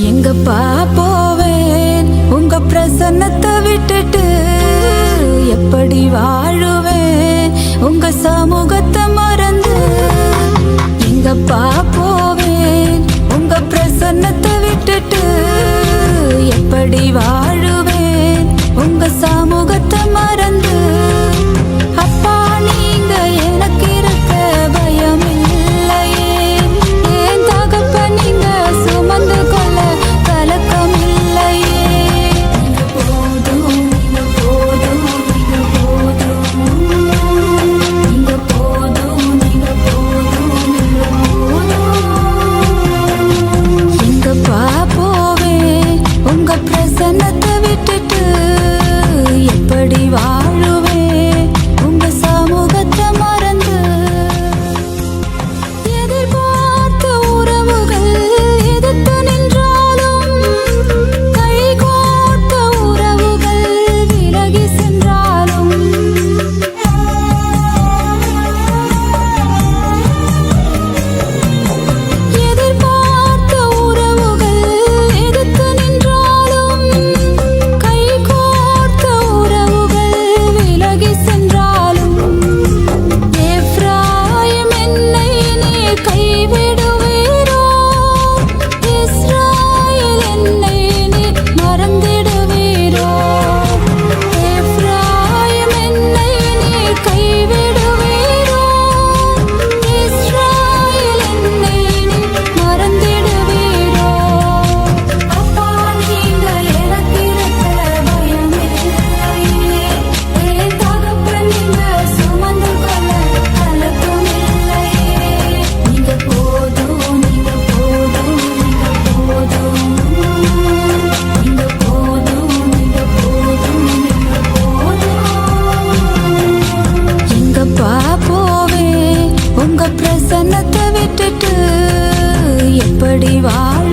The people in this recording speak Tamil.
எங்கப்பா போவேன்? உங்க பிரசன்னத்தை விட்டுட்டு எப்படி வா? var